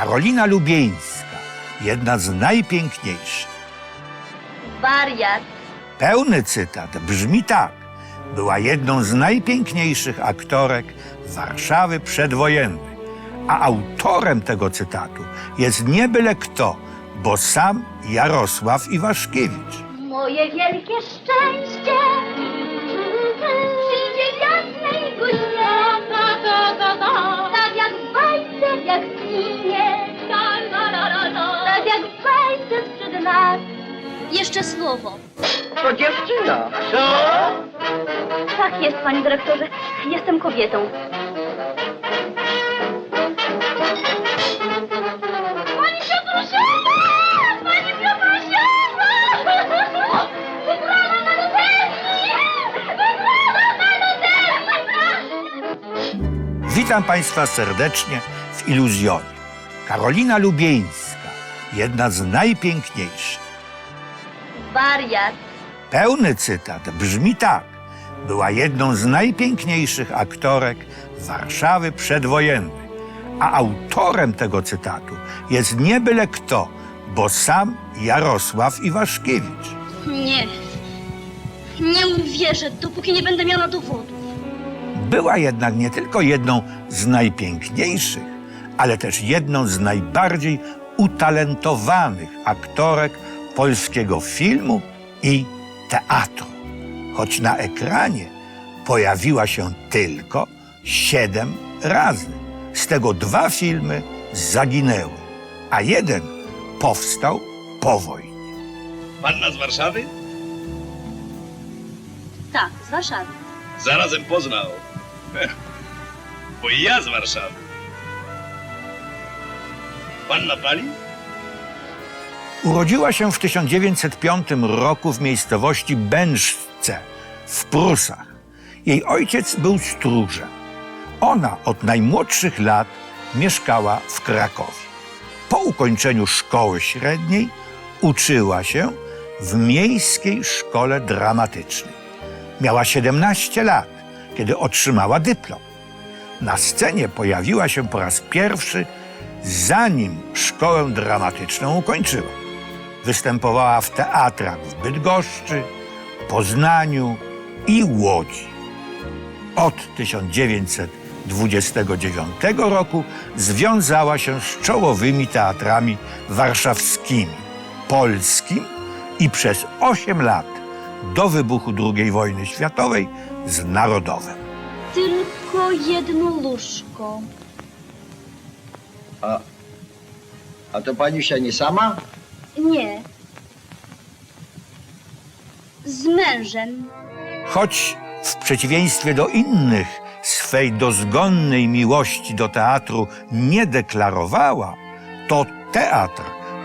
Karolina Lubieńska, jedna z najpiękniejszych. Wariat. Pełny cytat brzmi tak. Była jedną z najpiękniejszych aktorek Warszawy przedwojennej. A autorem tego cytatu jest nie byle kto, bo sam Jarosław Iwaszkiewicz. Moje wielkie szczęście przyjdzie jasnej godzinie. Tak jak w bajce, jak w kinie. Jeszcze słowo. To dziewczyna. Co? Tak jest, panie dyrektorze. Jestem kobietą. Pani Piotrusiana! Pani Piotrusiana! Wygrana na loterii! Wygrana na loterii! Witam Państwa serdecznie w Iluzjonie. Karolina Lubieńska, jedna z najpiękniejszych. Wariat. Pełny cytat brzmi tak. Była jedną z najpiękniejszych aktorek Warszawy przedwojennej. A autorem tego cytatu jest nie byle kto, bo sam Jarosław Iwaszkiewicz. Nie. Nie uwierzę, dopóki nie będę miała dowodów. Była jednak nie tylko jedną z najpiękniejszych, ale też jedną z najbardziej utalentowanych aktorek polskiego filmu i teatru. Choć na ekranie pojawiła się tylko siedem razy. Z tego dwa filmy zaginęły, a jeden powstał po wojnie. Panna z Warszawy? Tak, z Warszawy. Zarazem poznał. Bo i ja z Warszawy. Panna? Urodziła się w 1905 roku w miejscowości Bężce w Prusach. Jej ojciec był stróżem. Ona od najmłodszych lat mieszkała w Krakowie. Po ukończeniu szkoły średniej uczyła się w miejskiej szkole dramatycznej. Miała 17 lat, kiedy otrzymała dyplom. Na scenie pojawiła się po raz pierwszy, zanim szkołę dramatyczną ukończyła. Występowała w teatrach w Bydgoszczy, Poznaniu i Łodzi. Od 1929 roku związała się z czołowymi teatrami warszawskimi, polskim i przez 8 lat do wybuchu II wojny światowej z Narodowym. Tylko jedno łóżko. A, a to pani się nie sama? Nie. Z mężem. Choć w przeciwieństwie do innych swej dozgonnej miłości do teatru nie deklarowała, to teatr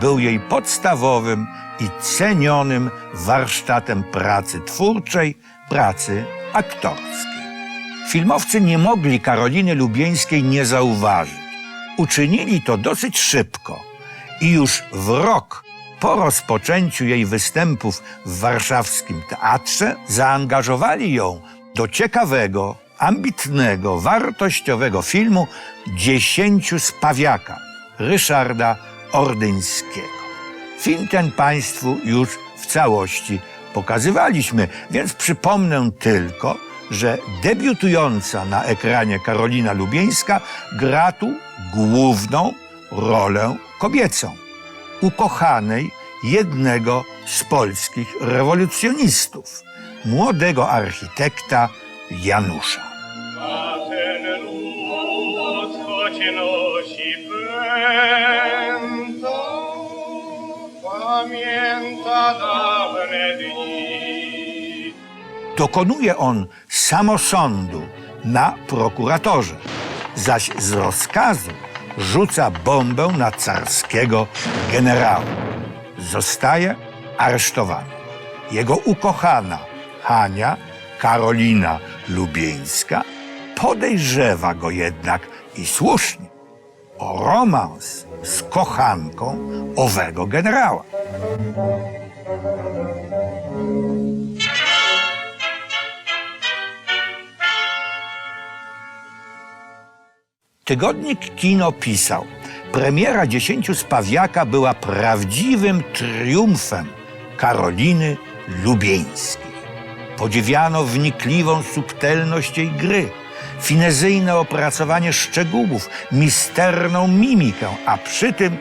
był jej podstawowym i cenionym warsztatem pracy twórczej, pracy aktorskiej. Filmowcy nie mogli Karoliny Lubieńskiej nie zauważyć. Uczynili to dosyć szybko i już w rok po rozpoczęciu jej występów w warszawskim teatrze zaangażowali ją do ciekawego, ambitnego, wartościowego filmu Dziesięciu z Pawiaka Ryszarda Ordyńskiego. Film ten Państwu już w całości pokazywaliśmy, więc przypomnę tylko, że debiutująca na ekranie Karolina Lubieńska gra tu główną rolę kobiecą ukochanej jednego z polskich rewolucjonistów, młodego architekta Janusza. A ten lud, choć nosi pęta, pamięta dawne dni. Dokonuje on samosądu na prokuratorze, zaś z rozkazu rzuca bombę na carskiego generała. Zostaje aresztowany. Jego ukochana Hania Karolina Lubieńska podejrzewa go jednak i słusznie o romans z kochanką owego generała. Tygodnik Kino pisał, premiera Dziesięciu Spawiaka była prawdziwym triumfem Karoliny Lubieńskiej. Podziwiano wnikliwą subtelność jej gry, finezyjne opracowanie szczegółów, misterną mimikę, a przy tym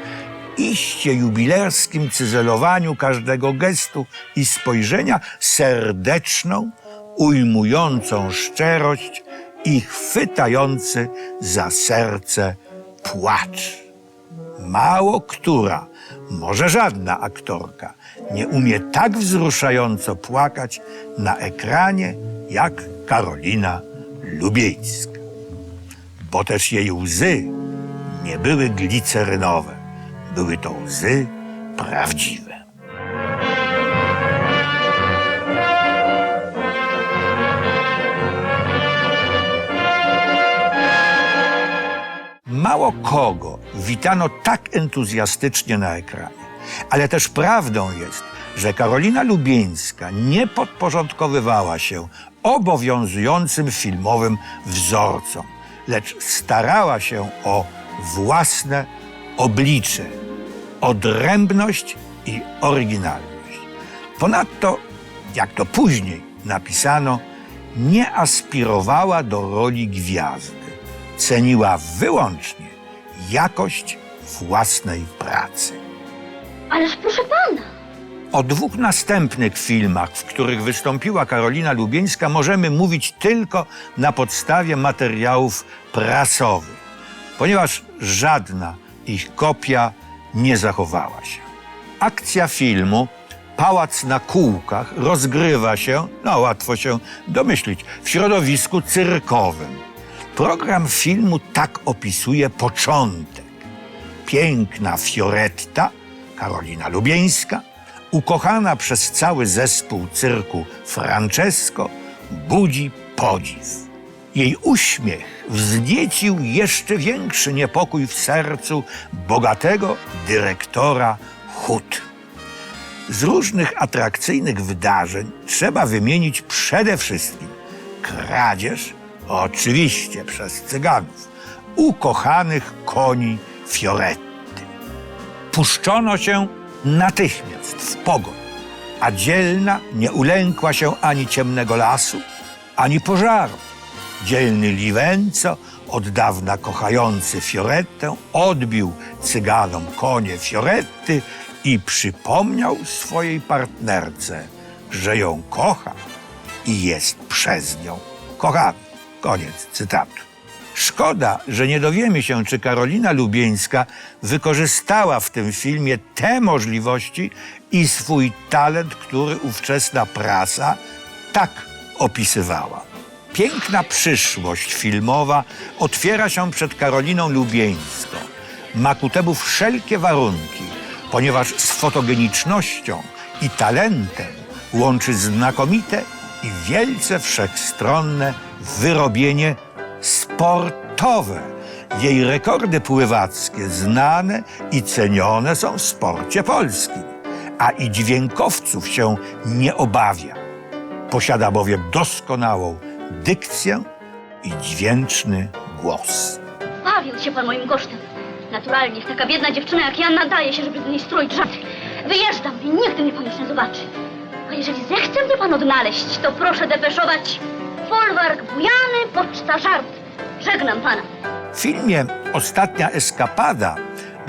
iście jubilerskim cyzelowaniu każdego gestu i spojrzenia serdeczną, ujmującą szczerość i chwytający za serce płacz. Mało która, może żadna aktorka, nie umie tak wzruszająco płakać na ekranie jak Karolina Lubieńska. Bo też jej łzy nie były glicerynowe, były to łzy prawdziwe. Mało kogo witano tak entuzjastycznie na ekranie. Ale też prawdą jest, że Karolina Lubieńska nie podporządkowywała się obowiązującym filmowym wzorcom, lecz starała się o własne oblicze, odrębność i oryginalność. Ponadto, jak to później napisano, nie aspirowała do roli gwiazdy. Ceniła wyłącznie jakość własnej pracy. Ależ proszę pana. O dwóch następnych filmach, w których wystąpiła Karolina Lubieńska, możemy mówić tylko na podstawie materiałów prasowych, ponieważ żadna ich kopia nie zachowała się. Akcja filmu Pałac na kółkach rozgrywa się, no łatwo się domyślić, w środowisku cyrkowym. Program filmu tak opisuje początek piękna Fioretta, Karolina Lubieńska, ukochana przez cały zespół cyrku Francesco, budzi podziw. Jej uśmiech wzniecił jeszcze większy niepokój w sercu bogatego dyrektora hut. Z różnych atrakcyjnych wydarzeń trzeba wymienić przede wszystkim kradzież, oczywiście przez cyganów, ukochanych koni Fioretty. Puszczono się natychmiast w pogoń, a dzielna nie ulękła się ani ciemnego lasu, ani pożaru. Dzielny Liwenco, od dawna kochający Fiorettę, odbił cyganom konie Fioretty i przypomniał swojej partnerce, że ją kocha i jest przez nią kochany. Koniec cytatu. Szkoda, że nie dowiemy się, czy Karolina Lubieńska wykorzystała w tym filmie te możliwości i swój talent, który ówczesna prasa tak opisywała. Piękna przyszłość filmowa otwiera się przed Karoliną Lubieńską. Ma ku temu wszelkie warunki, ponieważ z fotogenicznością i talentem łączy znakomite i wielce wszechstronne wyrobienie sportowe. Jej rekordy pływackie znane i cenione są w sporcie polskim, a i dźwiękowców się nie obawia. Posiada bowiem doskonałą dykcję i dźwięczny głos. Bawił się pan moim kosztem. Naturalnie, taka biedna dziewczyna jak ja nadaje się, żeby z niej stroić żarty. Wyjeżdżam i nigdy mnie pan już nie zobaczy. A jeżeli zechce mnie pan odnaleźć, to proszę depeszować folwark bujany, poczta żart. Żegnam pana. W filmie Ostatnia eskapada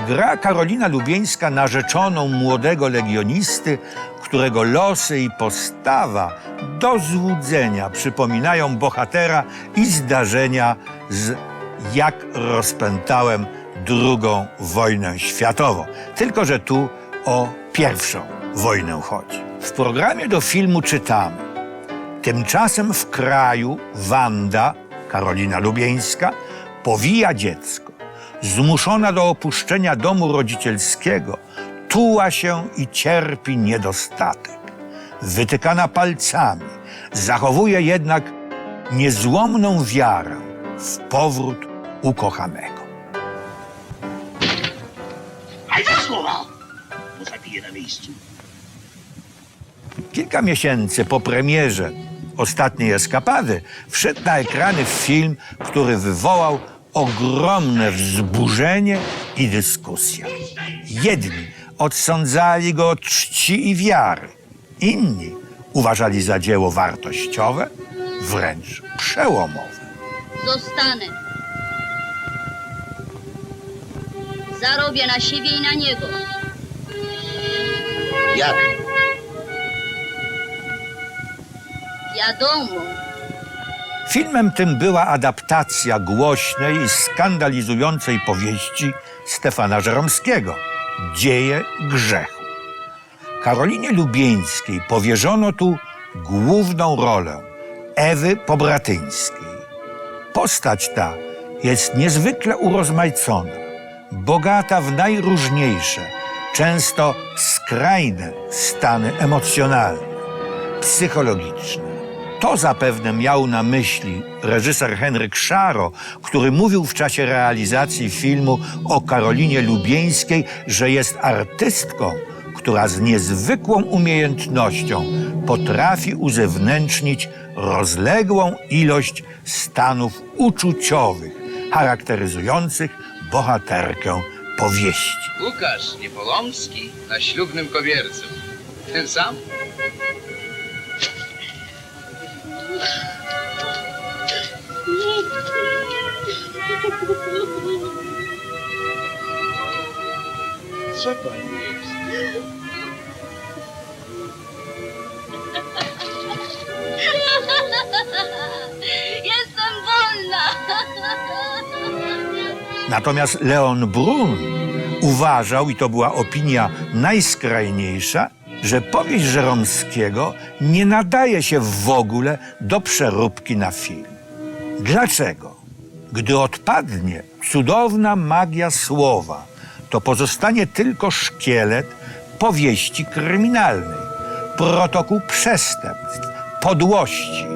gra Karolina Lubieńska narzeczoną młodego legionisty, którego losy i postawa do złudzenia przypominają bohatera i zdarzenia z Jak rozpętałem drugą wojnę światową. Tylko, że tu o pierwszą wojnę chodzi. W programie do filmu czytamy Tymczasem w kraju Wanda, Karolina Lubieńska, powija dziecko. Zmuszona do opuszczenia domu rodzicielskiego, tuła się i cierpi niedostatek. Wytykana palcami, zachowuje jednak niezłomną wiarę w powrót ukochanego. A za słowa! Bo zabiję na miejscu. Kilka miesięcy po premierze ostatniej eskapady wszedł na ekrany film, który wywołał ogromne wzburzenie i dyskusja. Jedni odsądzali go od czci i wiary, inni uważali za dzieło wartościowe, wręcz przełomowe. Zostanę. Zarobię na siebie i na niego. Jak? Wiadomo. Filmem tym była adaptacja głośnej i skandalizującej powieści Stefana Żeromskiego Dzieje grzechu. Karolinie Lubieńskiej powierzono tu główną rolę Ewy Pobratyńskiej. Postać ta jest niezwykle urozmaicona, bogata w najróżniejsze, często skrajne stany emocjonalne, psychologiczne. To zapewne miał na myśli reżyser Henryk Szaro, który mówił w czasie realizacji filmu o Karolinie Lubieńskiej, że jest artystką, która z niezwykłą umiejętnością potrafi uzewnętrznić rozległą ilość stanów uczuciowych charakteryzujących bohaterkę powieści. Łukasz Niepolomski na ślubnym kobiercu. Ten sam? Co pani Natomiast Leon Brun uważał, i to była opinia najskrajniejsza, że powieść Żeromskiego nie nadaje się w ogóle do przeróbki na film. Dlaczego? Gdy odpadnie cudowna magia słowa, to pozostanie tylko szkielet powieści kryminalnej, protokół przestępstw, podłości,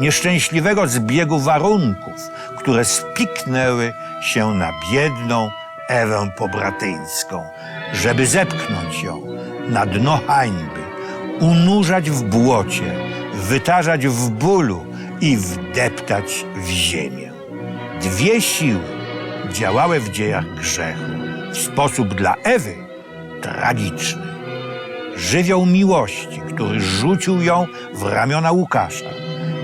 nieszczęśliwego zbiegu warunków, które spiknęły się na biedną Ewę Pobratyńską, żeby zepchnąć ją na dno hańby, unurzać w błocie, wytarzać w bólu i wdeptać w ziemię. Dwie siły działały w dziejach grzechu w sposób dla Ewy tragiczny żywioł miłości, który rzucił ją w ramiona Łukasza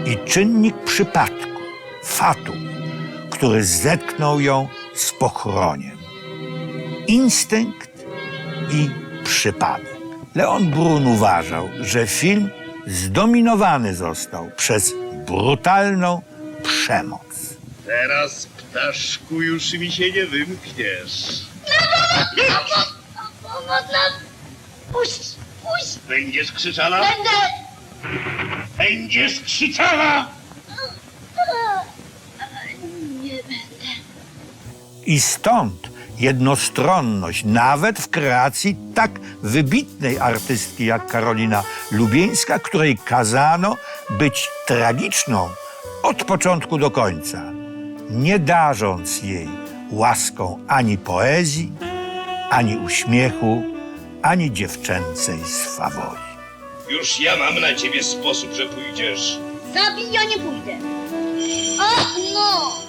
i czynnik przypadku, fatum, który zetknął ją z pochroniem. Instynkt i przypadek. Leon Brun uważał, że film zdominowany został przez brutalną przemoc. Teraz, ptaszku, już mi się nie wymkniesz. Pomoc nas. Puść, puść. Będziesz krzyczała? Będę. Będziesz krzyczała! Nie będę. I stąd jednostronność, nawet w kreacji tak wybitnej artystki jak Karolina Lubieńska, której kazano być tragiczną od początku do końca, nie darząc jej łaską ani poezji, ani uśmiechu, ani dziewczęcej swawoli. Już ja mam na ciebie sposób, że pójdziesz. Zabij, ja nie pójdę. O, no.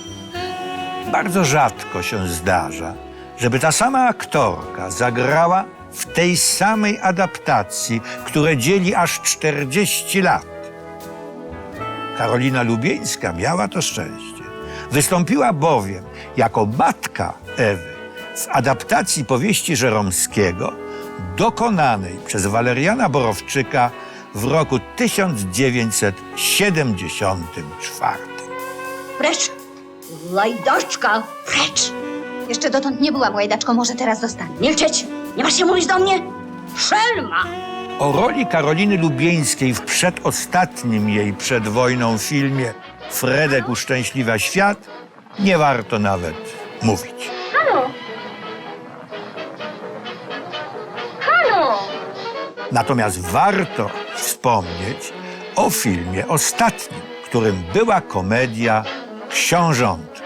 Bardzo rzadko się zdarza, żeby ta sama aktorka zagrała w tej samej adaptacji, które dzieli aż 40 lat. Karolina Lubieńska miała to szczęście. Wystąpiła bowiem jako matka Ewy w adaptacji powieści Żeromskiego dokonanej przez Waleriana Borowczyka w roku 1974. Precz! Łajdaczka! Precz! Jeszcze dotąd nie byłam łajdaczką, może teraz zostanie. Milczeć! Nie masz się mówić do mnie? Szelma! O roli Karoliny Lubieńskiej w przedostatnim jej przed wojną filmie Fredek uszczęśliwia świat nie warto nawet mówić. Halo. Halo. Natomiast warto wspomnieć o filmie ostatnim, którym była komedia Książątka.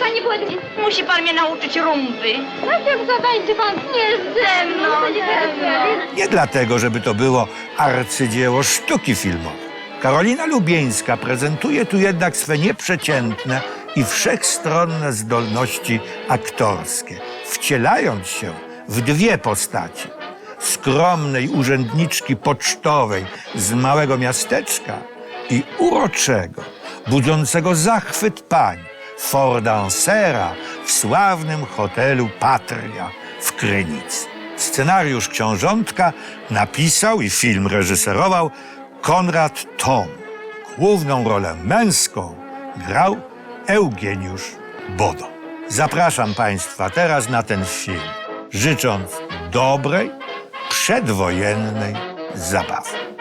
Panie Władimir, Musi pan mnie nauczyć rumby. najpierw zatańczy pan nie ze mną. Nie dlatego, żeby to było arcydzieło sztuki filmowej. Karolina Lubieńska prezentuje tu jednak swe nieprzeciętne i wszechstronne zdolności aktorskie, wcielając się w dwie postaci. Skromnej urzędniczki pocztowej z małego miasteczka i uroczego, budzącego zachwyt pań, fordansera w sławnym hotelu Patria w Krynicy. Scenariusz książątka napisał i film reżyserował Konrad Tom. Główną rolę męską grał Eugeniusz Bodo. Zapraszam Państwa teraz na ten film, życząc dobrej, przedwojennej zabawy.